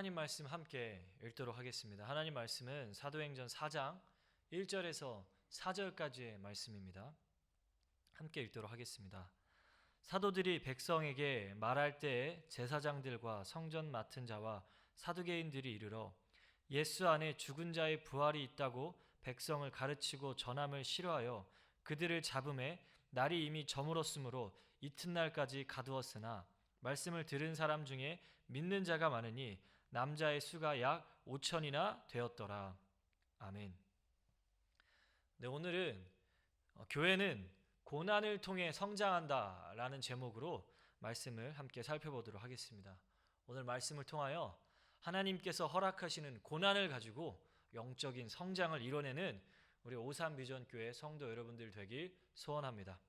하나님 말씀 함께 읽도록 하겠습니다. 하나님 말씀은 사도행전 4장 1절에서 4절까지의 말씀입니다. 함께 읽도록 하겠습니다. 사도들이 백성에게 말할 때에 제사장들과 성전 맡은 자와 사두개인들이 이르러 예수 안에 죽은 자의 부활이 있다고 백성을 가르치고 전함을 싫어하여 그들을 잡음에 날이 이미 저물었으므로 이튿날까지 가두었으나 말씀을 들은 사람 중에 믿는 자가 많으니 남자의 수가 약 5천이나 되었더라. 아멘. 네, 오늘은 어, 교회는 고난을 통해 성장한다라는 제목으로 말씀을 함께 살펴보도록 하겠습니다. 오늘 말씀을 통하여 하나님께서 허락하시는 고난을 가지고 영적인 성장을 이뤄내는 우리 오산 비전 교회 성도 여러분들 되길 소원합니다.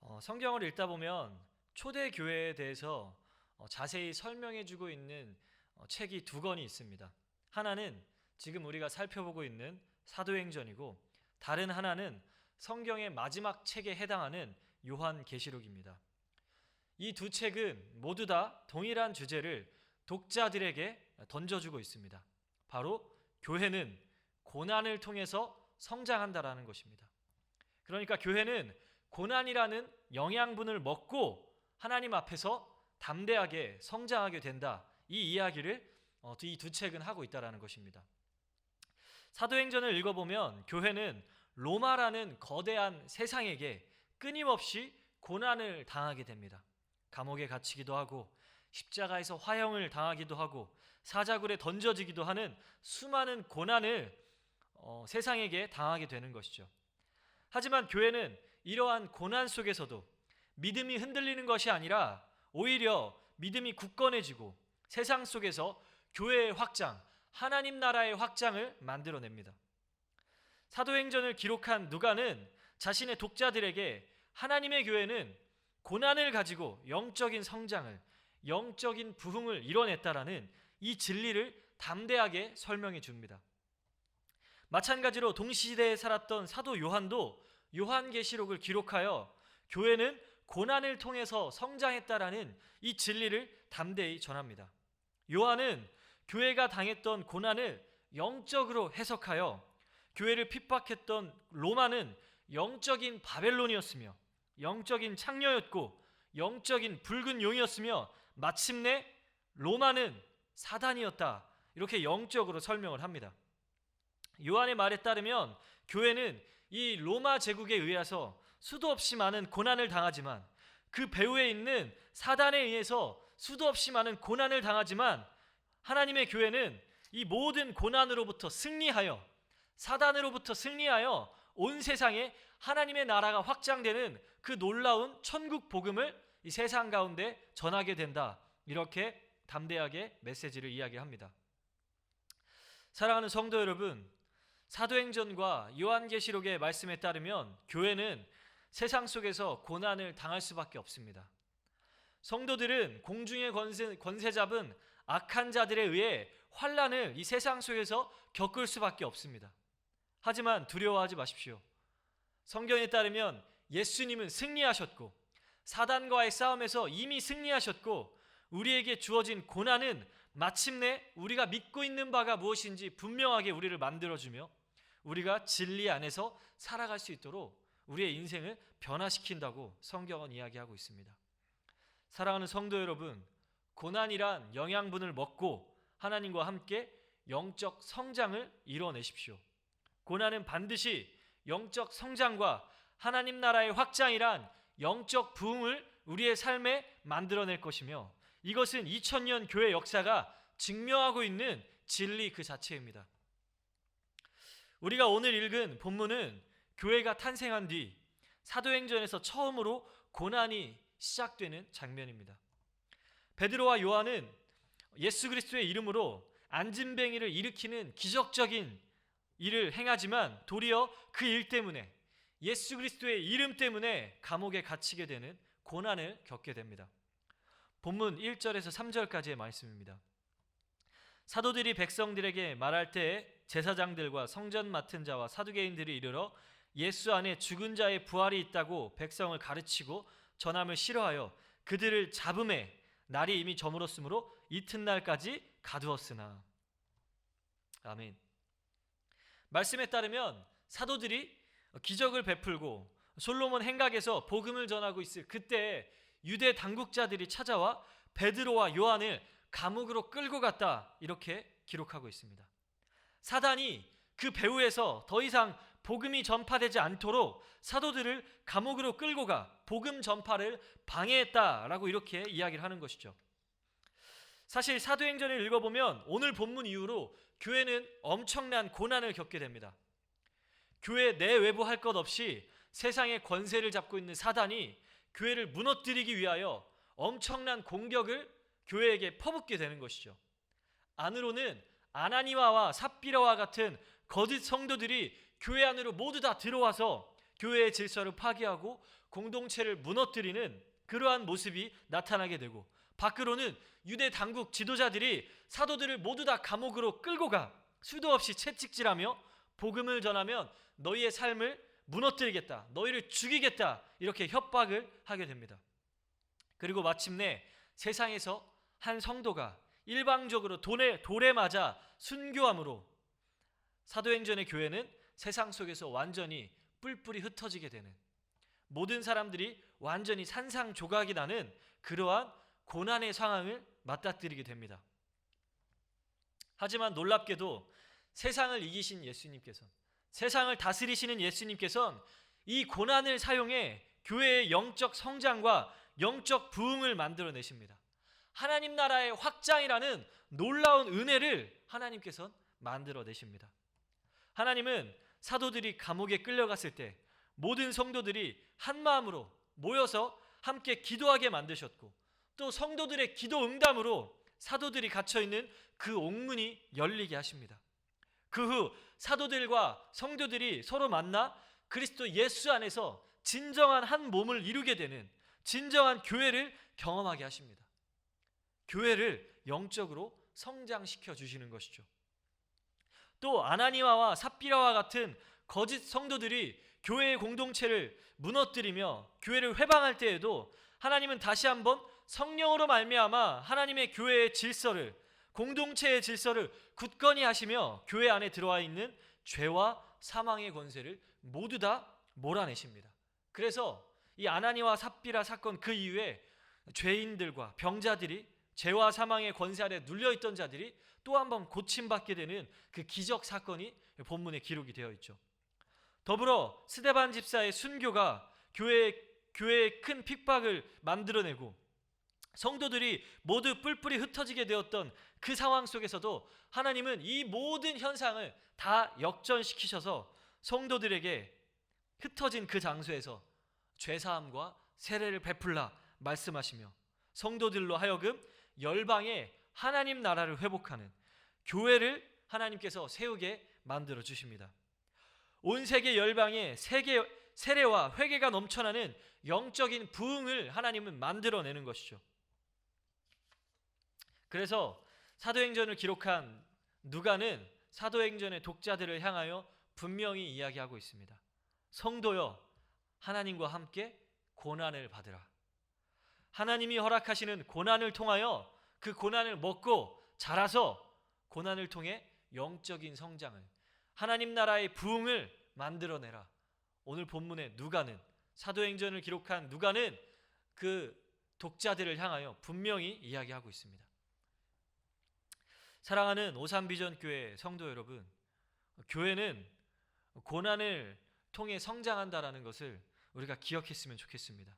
어, 성경을 읽다 보면 초대 교회에 대해서 어, 자세히 설명해주고 있는 어, 책이 두 권이 있습니다. 하나는 지금 우리가 살펴보고 있는 사도행전이고 다른 하나는 성경의 마지막 책에 해당하는 요한계시록입니다. 이 두 책은 모두 다 동일한 주제를 독자들에게 던져주고 있습니다. 바로 교회는 고난을 통해서 성장한다라는 것입니다. 그러니까 교회는 고난이라는 영양분을 먹고 하나님 앞에서 담대하게 성장하게 된다. 이 이야기를 어, 이두 책은 하고 있다라는 것입니다. 사도행전을 읽어보면 교회는 로마라는 거대한 세상에게 끊임없이 고난을 당하게 됩니다. 감옥에 갇히기도 하고 십자가에서 화형을 당하기도 하고 사자굴에 던져지기도 하는 수많은 고난을 어, 세상에게 당하게 되는 것이죠. 하지만 교회는 이러한 고난 속에서도 믿음이 흔들리는 것이 아니라 오히려 믿음이 굳건해지고 세상 속에서 교회의 확장, 하나님 나라의 확장을 만들어냅니다. 사도행전을 기록한 누가는 자신의 독자들에게 하나님의 교회는 고난을 가지고 영적인 성장을, 영적인 부흥을 이뤄냈다라는 이 진리를 담대하게 설명해 줍니다. 마찬가지로 동시대에 살았던 사도 요한도 요한계시록을 기록하여 교회는 고난을 통해서 성장했다라는 이 진리를 담대히 전합니다. 요한은 교회가 당했던 고난을 영적으로 해석하여 교회를 핍박했던 로마는 영적인 바벨론이었으며 영적인 창녀였고 영적인 붉은 용이었으며 마침내 로마는 사단이었다. 이렇게 영적으로 설명을 합니다. 요한의 말에 따르면 교회는 이 로마 제국에 의해서 수도 없이 많은 고난을 당하지만 그 배후에 있는 사단에 의해서 수도 없이 많은 고난을 당하지만 하나님의 교회는 이 모든 고난으로부터 승리하여 사단으로부터 승리하여 온 세상에 하나님의 나라가 확장되는 그 놀라운 천국 복음을 이 세상 가운데 전하게 된다. 이렇게 담대하게 메시지를 이야기합니다. 사랑하는 성도 여러분, 사도행전과 요한계시록의 말씀에 따르면 교회는 세상 속에서 고난을 당할 수밖에 없습니다. 성도들은 공중의 권세, 권세 잡은 악한 자들에 의해 환란을 이 세상 속에서 겪을 수밖에 없습니다. 하지만 두려워하지 마십시오. 성경에 따르면 예수님은 승리하셨고 사단과의 싸움에서 이미 승리하셨고 우리에게 주어진 고난은 마침내 우리가 믿고 있는 바가 무엇인지 분명하게 우리를 만들어주며 우리가 진리 안에서 살아갈 수 있도록 우리의 인생을 변화시킨다고 성경은 이야기하고 있습니다. 사랑하는 성도 여러분, 고난이란 영양분을 먹고 하나님과 함께 영적 성장을 이뤄내십시오. 고난은 반드시 영적 성장과 하나님 나라의 확장이란 영적 부흥을 우리의 삶에 만들어낼 것이며 이것은 2000년 교회 역사가 증명하고 있는 진리 그 자체입니다. 우리가 오늘 읽은 본문은 교회가 탄생한 뒤 사도행전에서 처음으로 고난이 시작되는 장면입니다. 베드로와 요한은 예수 그리스도의 이름으로 안진뱅이를 일으키는 기적적인 일을 행하지만 도리어 그 일 때문에 예수 그리스도의 이름 때문에 감옥에 갇히게 되는 고난을 겪게 됩니다. 본문 1절에서 3절까지의 말씀입니다. 사도들이 백성들에게 말할 때 제사장들과 성전 맡은 자와 사두개인들이 이르러 예수 안에 죽은 자의 부활이 있다고 백성을 가르치고 전함을 싫어하여 그들을 잡음에 날이 이미 저물었으므로 이튿날까지 가두었으나 아멘. 말씀에 따르면 사도들이 기적을 베풀고 솔로몬 행각에서 복음을 전하고 있을 그때 유대 당국자들이 찾아와 베드로와 요한을 감옥으로 끌고 갔다 이렇게 기록하고 있습니다. 사단이 그 배후에서 더 이상 복음이 전파되지 않도록 사도들을 감옥으로 끌고 가 복음 전파를 방해했다라고 이렇게 이야기를 하는 것이죠. 사실 사도행전을 읽어보면 오늘 본문 이후로 교회는 엄청난 고난을 겪게 됩니다. 교회 내 외부 할 것 없이 세상의 권세를 잡고 있는 사단이 교회를 무너뜨리기 위하여 엄청난 공격을 교회에게 퍼붓게 되는 것이죠. 안으로는 아나니와와 삽비라와 같은 거짓 성도들이 교회 안으로 모두 다 들어와서 교회의 질서를 파괴하고 공동체를 무너뜨리는 그러한 모습이 나타나게 되고 밖으로는 유대 당국 지도자들이 사도들을 모두 다 감옥으로 끌고 가 수도 없이 채찍질하며 복음을 전하면 너희의 삶을 무너뜨리겠다. 너희를 죽이겠다. 이렇게 협박을 하게 됩니다. 그리고 마침내 세상에서 한 성도가 일방적으로 돌에, 돌에 맞아 순교함으로 사도행전의 교회는 세상 속에서 완전히 뿔뿔이 흩어지게 되는 모든 사람들이 완전히 산상조각이 나는 그러한 고난의 상황을 맞닥뜨리게 됩니다. 하지만 놀랍게도 세상을 이기신 예수님께서 세상을 다스리시는 예수님께서는 이 고난을 사용해 교회의 영적 성장과 영적 부흥을 만들어 내십니다. 하나님 나라의 확장이라는 놀라운 은혜를 하나님께서 만들어 내십니다. 하나님은 사도들이 감옥에 끌려갔을 때 모든 성도들이 한 마음으로 모여서 함께 기도하게 만드셨고 또 성도들의 기도 응담으로 사도들이 갇혀 있는 그 옥문이 열리게 하십니다. 그 후 사도들과 성도들이 서로 만나 그리스도 예수 안에서 진정한 한 몸을 이루게 되는 진정한 교회를 경험하게 하십니다. 교회를 영적으로 성장시켜 주시는 것이죠. 또 아나니아와 삽비라와 같은 거짓 성도들이 교회의 공동체를 무너뜨리며 교회를 회방할 때에도 하나님은 다시 한번 성령으로 말미암아 하나님의 교회의 질서를 공동체의 질서를 굳건히 하시며 교회 안에 들어와 있는 죄와 사망의 권세를 모두 다 몰아내십니다. 그래서 이 아나니와 삽비라 사건 그 이후에 죄인들과 병자들이 죄와 사망의 권세 아래 눌려 있던 자들이 또 한 번 고침받게 되는 그 기적 사건이 본문에 기록이 되어 있죠. 더불어 스데반 집사의 순교가 교회 교회의 큰 핍박을 만들어내고 성도들이 모두 뿔뿔이 흩어지게 되었던 그 상황 속에서도 하나님은 이 모든 현상을 다 역전시키셔서 성도들에게 흩어진 그 장소에서 죄사함과 세례를 베풀라 말씀하시며 성도들로 하여금 열방의 하나님 나라를 회복하는 교회를 하나님께서 세우게 만들어 주십니다. 온 세계 열방에 세계 세례와 회개가 넘쳐나는 영적인 부흥을 하나님은 만들어내는 것이죠. 그래서 사도행전을 기록한 누가는 사도행전의 독자들을 향하여 분명히 이야기하고 있습니다. 성도여, 하나님과 함께 고난을 받으라. 하나님이 허락하시는 고난을 통하여 그 고난을 먹고 자라서 고난을 통해 영적인 성장을 하나님 나라의 부흥을 만들어내라. 오늘 본문의 누가는 사도행전을 기록한 누가는 그 독자들을 향하여 분명히 이야기하고 있습니다. 사랑하는 오산비전 교회 성도 여러분, 교회는 고난을 통해 성장한다라는 것을 우리가 기억했으면 좋겠습니다.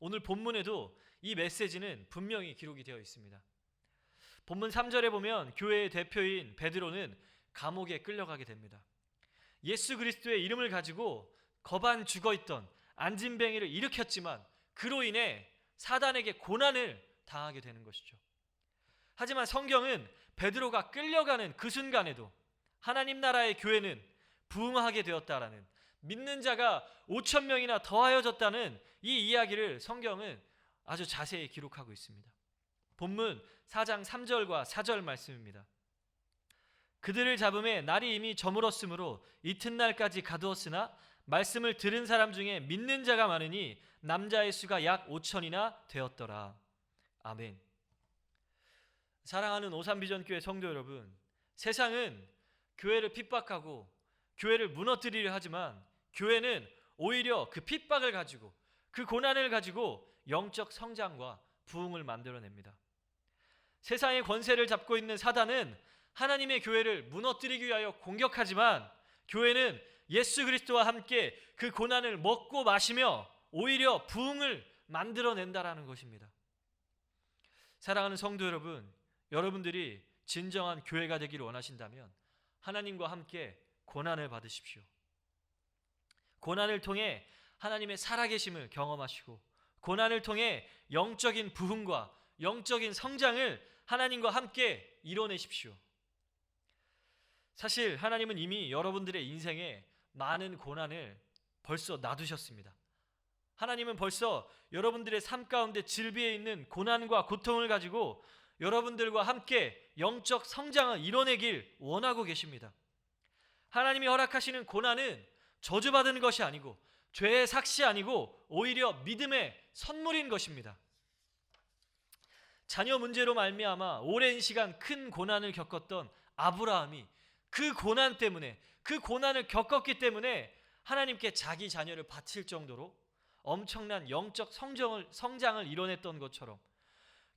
오늘 본문에도 이 메시지는 분명히 기록이 되어 있습니다. 본문 3절에 보면 교회의 대표인 베드로는 감옥에 끌려가게 됩니다. 예수 그리스도의 이름을 가지고 거반 죽어 있던 안진뱅이를 일으켰지만 그로 인해 사단에게 고난을 당하게 되는 것이죠. 하지만 성경은 베드로가 끌려가는 그 순간에도 하나님 나라의 교회는 부흥하게 되었다라는 믿는 자가 5천 명이나 더하여졌다는 이 이야기를 성경은 아주 자세히 기록하고 있습니다. 본문 4장 3절과 4절 말씀입니다. 그들을 잡음에 날이 이미 저물었으므로 이튿날까지 가두었으나 말씀을 들은 사람 중에 믿는 자가 많으니 남자의 수가 약 5천이나 되었더라. 아멘. 사랑하는 오산비전교회 성도 여러분, 세상은 교회를 핍박하고 교회를 무너뜨리려 하지만 교회는 오히려 그 핍박을 가지고 그 고난을 가지고 영적 성장과 부흥을 만들어냅니다. 세상의 권세를 잡고 있는 사단은 하나님의 교회를 무너뜨리기 위하여 공격하지만 교회는 예수 그리스도와 함께 그 고난을 먹고 마시며 오히려 부흥을 만들어낸다라는 것입니다. 사랑하는 성도 여러분, 여러분들이 진정한 교회가 되기를 원하신다면 하나님과 함께 고난을 받으십시오. 고난을 통해 하나님의 살아계심을 경험하시고 고난을 통해 영적인 부흥과 영적인 성장을 하나님과 함께 이뤄내십시오. 사실 하나님은 이미 여러분들의 인생에 많은 고난을 벌써 놔두셨습니다. 하나님은 벌써 여러분들의 삶 가운데 질비해 있는 고난과 고통을 가지고 여러분들과 함께 영적 성장을 이뤄내길 원하고 계십니다. 하나님이 허락하시는 고난은 저주받은 것이 아니고 죄의 삭시 아니고 오히려 믿음의 선물인 것입니다. 자녀 문제로 말미암아 오랜 시간 큰 고난을 겪었던 아브라함이 그 고난 때문에 그 고난을 겪었기 때문에 하나님께 자기 자녀를 바칠 정도로 엄청난 영적 성장을 성장을 이뤄냈던 것처럼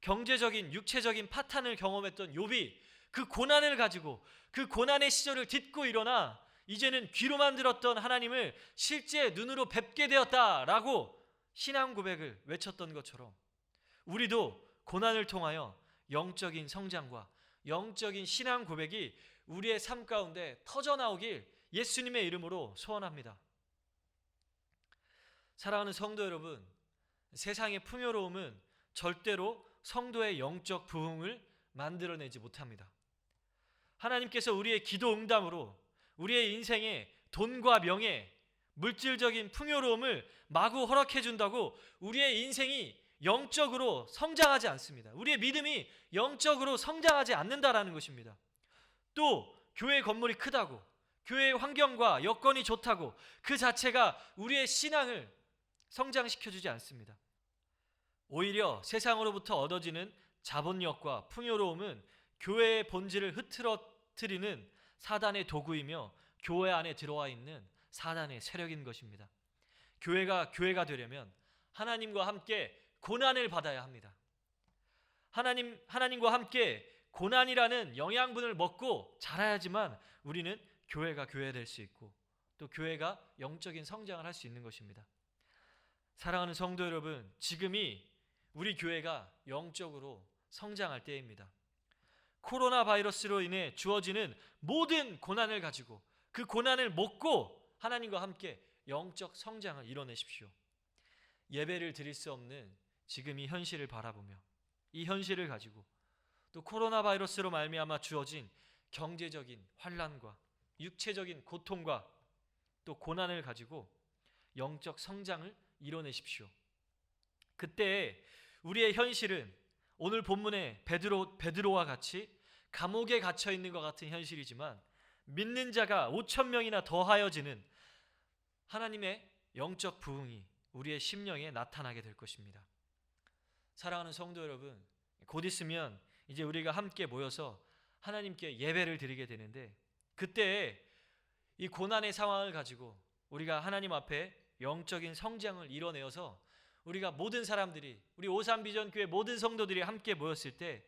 경제적인 육체적인 파탄을 경험했던 욥이 그 고난을 가지고 그 고난의 시절을 딛고 일어나 이제는 귀로만 들었던 하나님을 실제 눈으로 뵙게 되었다라고 신앙 고백을 외쳤던 것처럼 우리도 고난을 통하여 영적인 성장과 영적인 신앙 고백이 우리의 삶 가운데 터져 나오길 예수님의 이름으로 소원합니다. 사랑하는 성도 여러분, 세상의 풍요로움은 절대로 성도의 영적 부흥을 만들어내지 못합니다. 하나님께서 우리의 기도 응답으로 우리의 인생에 돈과 명예, 물질적인 풍요로움을 마구 허락해 준다고 우리의 인생이 영적으로 성장하지 않습니다. 우리의 믿음이 영적으로 성장하지 않는다라는 것입니다. 또 교회 건물이 크다고 교회의 환경과 여건이 좋다고 그 자체가 우리의 신앙을 성장시켜 주지 않습니다. 오히려 세상으로부터 얻어지는 자본력과 풍요로움은 교회의 본질을 흐트러뜨리는 사단의 도구이며 교회 안에 들어와 있는 사단의 세력인 것입니다. 교회가 교회가 되려면 하나님과 함께 고난을 받아야 합니다. 하나님 하나님과 함께 고난이라는 영양분을 먹고 자라야지만 우리는 교회가 교회 될 수 있고 또 교회가 영적인 성장을 할 수 있는 것입니다. 사랑하는 성도 여러분, 지금이 우리 교회가 영적으로 성장할 때입니다. 코로나 바이러스로 인해 주어지는 모든 고난을 가지고 그 고난을 먹고 하나님과 함께 영적 성장을 이뤄내십시오. 예배를 드릴 수 없는 지금 이 현실을 바라보며 이 현실을 가지고 또 코로나 바이러스로 말미암아 주어진 경제적인 환란과 육체적인 고통과 또 고난을 가지고 영적 성장을 이뤄내십시오. 그때 우리의 현실은 오늘 본문의 베드로 베드로와 같이 감옥에 갇혀 있는 것 같은 현실이지만 믿는 자가 5천 명이나 더하여지는 하나님의 영적 부흥이 우리의 심령에 나타나게 될 것입니다. 사랑하는 성도 여러분, 곧 있으면 이제 우리가 함께 모여서 하나님께 예배를 드리게 되는데 그때 이 고난의 상황을 가지고 우리가 하나님 앞에 영적인 성장을 이뤄내어서 우리가 모든 사람들이 우리 오산 비전 교회 모든 성도들이 함께 모였을 때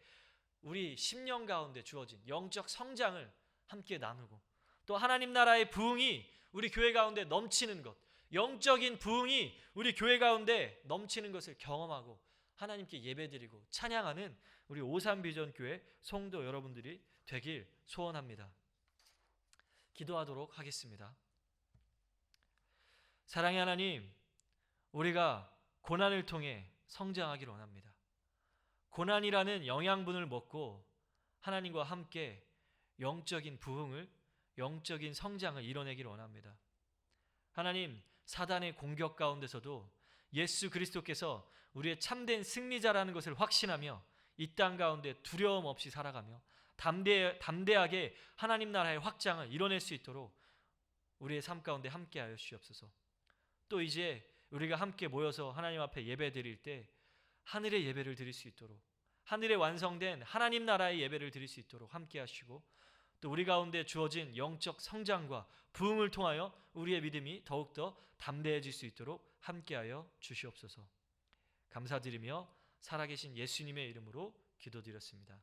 우리 심령 가운데 주어진 영적 성장을 함께 나누고 또 하나님 나라의 부흥이 우리 교회 가운데 넘치는 것 영적인 부흥이 우리 교회 가운데 넘치는 것을 경험하고 하나님께 예배드리고 찬양하는 우리 오산 비전 교회 성도 여러분들이 되길 소원합니다. 기도하도록 하겠습니다. 사랑의 하나님, 우리가 고난을 통해 성장하기를 원합니다. 고난이라는 영양분을 먹고 하나님과 함께 영적인 부흥을, 영적인 성장을 이뤄내기를 원합니다. 하나님, 사단의 공격 가운데서도 예수 그리스도께서 우리의 참된 승리자라는 것을 확신하며 이 땅 가운데 두려움 없이 살아가며 담대, 담대하게 하나님 나라의 확장을 이뤄낼 수 있도록 우리의 삶 가운데 함께하여 주시옵소서. 또 이제 우리가 함께 모여서 하나님 앞에 예배 드릴 때 하늘의 예배를 드릴 수 있도록 하늘에 완성된 하나님 나라의 예배를 드릴 수 있도록 함께 하시고 또 우리 가운데 주어진 영적 성장과 부흥을 통하여 우리의 믿음이 더욱더 담대해질 수 있도록 함께하여 주시옵소서. 감사드리며 살아계신 예수님의 이름으로 기도드렸습니다.